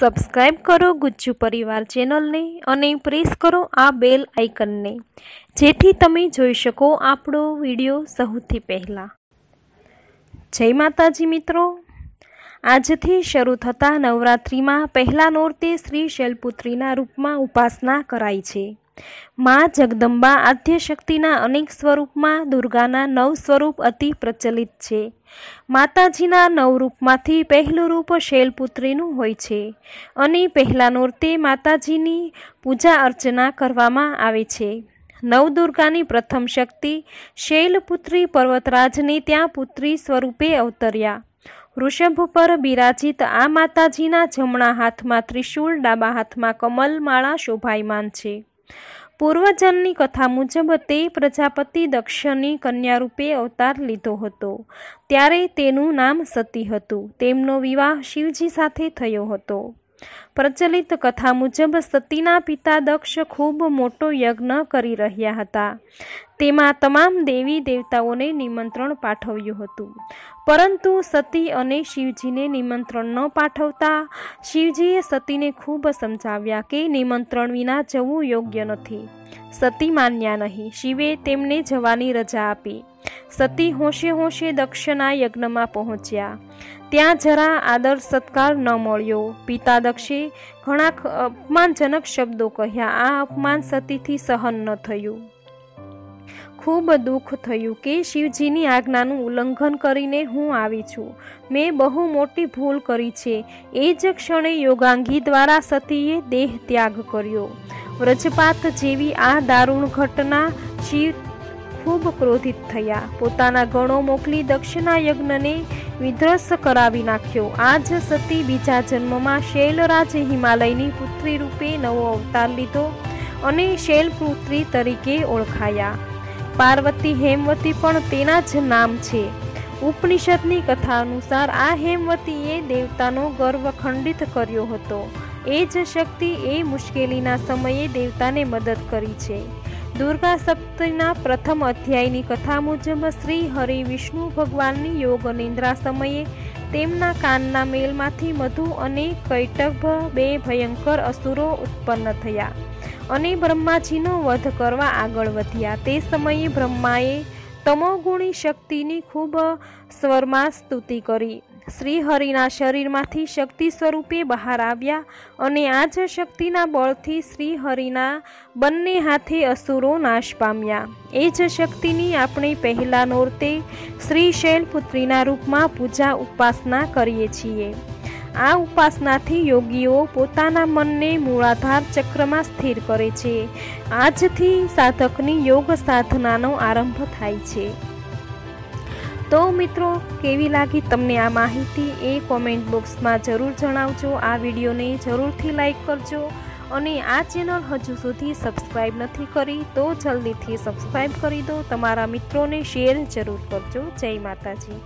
Subscribe કરો ગુજ્જુ પરિવાર ચેનલને અને પ્રેસ કરો આ બેલ આઇકનને જેથી તમે જોઈ શકો આપણો વીડિયો સૌથી પહેલાં. જય માતાજી મિત્રો. આજથી શરૂ થતા નવરાત્રિમાં પહેલા નોરતે શ્રી શૈલપુત્રીના રૂપમાં ઉપાસના કરાય છે. મા જગદંબા આદ્યશક્તિના અનેક સ્વરૂપમાં દુર્ગાના નવ સ્વરૂપ અતિ પ્રચલિત છે. માતાજીના નવ રૂપમાંથી પહેલું રૂપ શૈલપુત્રીનું હોય છે અને પહેલા નોરતે માતાજીની પૂજા અર્ચના કરવામાં આવે છે. નવદુર્ગાની પ્રથમ શક્તિ શૈલપુત્રી પર્વતરાજને ત્યાં પુત્રી સ્વરૂપે અવતર્યા. વૃષભ પર બિરાજિત આ માતાજીના જમણા હાથમાં ત્રિશૂળ, ડાબા હાથમાં કમલ માળા શોભાયમાન છે. પૂર્વજનની કથા મુજબ તે પ્રજાપતિ દક્ષની કન્યા રૂપે અવતાર લીધો હતો. ત્યારે તેનું નામ સતી હતું. તેમનો વિવાહ શિવજી સાથે થયો હતો. પ્રચલિત કથા મુજબ સતીના પિતા દક્ષ ખૂબ મોટો યજ્ઞ કરી રહ્યા હતા. તેમાં તમામ દેવી દેવતાઓને નિમંત્રણ પાઠવ્યું હતું. પરંતુ સતી અને શિવજીને નિમંત્રણ ન પાઠવતા, શિવજીએ સતીને ખૂબ સમજાવ્યા કે નિમંત્રણ વિના જવું યોગ્ય નથી. સતી માન્યા નહીં. શિવે તેમને જવાની રજા આપી. સતી હોશે હોશે દક્ષના યજ્ઞમાં પહોંચ્યા. ત્યાં જરા આદર સત્કાર ન મળ્યો. પિતા દક્ષે ઘણા અપમાનજનક શબ્દો કહ્યા. આ અપમાન સતીથી સહન ન થયું. ખૂબ દુઃખ થયું કે શિવજીની આજ્ઞાનું ઉલ્લંઘન કરીને હું આવી છું. મેં બહુ મોટી ભૂલ કરી છે. એ જ ક્ષણે યોગાંગી દ્વારા સતીએ દેહ ત્યાગ કર્યો. વ્રજપાત જેવી આ દારૂણ ઘટના શિવ ખૂબ ક્રોધિત થયા. પોતાના ગણો મોકલી દક્ષિણા યજ્ઞને વિધ્વંસ કરાવી નાખ્યો. આજ સતી બીજા જન્મમાં શૈલરાજ હિમાલયની પુત્રી રૂપે નવો અવતાર લીધો અને શૈલપુત્રી તરીકે ઓળખાયા. પાર્વતી હેમવતી પણ તેના જ નામ છે. ઉપનિષદની કથા અનુસાર આ હેમવતીએ દેવતાનો ગર્વ ખંડિત કર્યો હતો. એ જ શક્તિ એ મુશ્કેલીના સમયે દેવતાને મદદ કરી છે. દુર્ગા સપ્તના પ્રથમ અધ્યાયની કથા મુજબ શ્રી હરિ વિષ્ણુ ભગવાનની યોગ નિંદ્રા સમયે તેમના કાનના મેલમાંથી મધુ અને કૈટભ બે ભયંકર અસુરો ઉત્પન્ન થયા અને બ્રહ્માજીનો વધ કરવા આગળ વધ્યા. તે સમયે બ્રહ્માએ તમોગુણી શક્તિની ખૂબ સ્વરમાં સ્તુતિ કરી. શ્રી હરિના શરીરમાંથી શક્તિ સ્વરૂપે બહાર આવ્યા અને આ જ શક્તિના બળથી શ્રીહરિના બંને હાથે અસુરો નાશ પામ્યા. એ જ શક્તિની આપણે પહેલા નોરતે શ્રી શૈલપુત્રીના રૂપમાં પૂજા ઉપાસના કરીએ છીએ. આ ઉપાસનાથી યોગીઓ પોતાના મનને મૂળાધાર ચક્રમાં સ્થિર કરે છે. આજથી સાધકની યોગ સાધનાનો આરંભ થાય છે. તો મિત્રો, કેવી લાગી તમને આ માહિતી? એ કોમેન્ટ બોક્સમાં જરૂર જણાવજો. આ વિડીયોને જરૂરથી લાઈક કરજો અને આ ચેનલ હજુ સુધી સબસ્ક્રાઈબ નથી કરી તો જલ્દીથી સબસ્ક્રાઈબ કરી દો. તમારા મિત્રોને શેર જરૂર કરજો. જય માતાજી.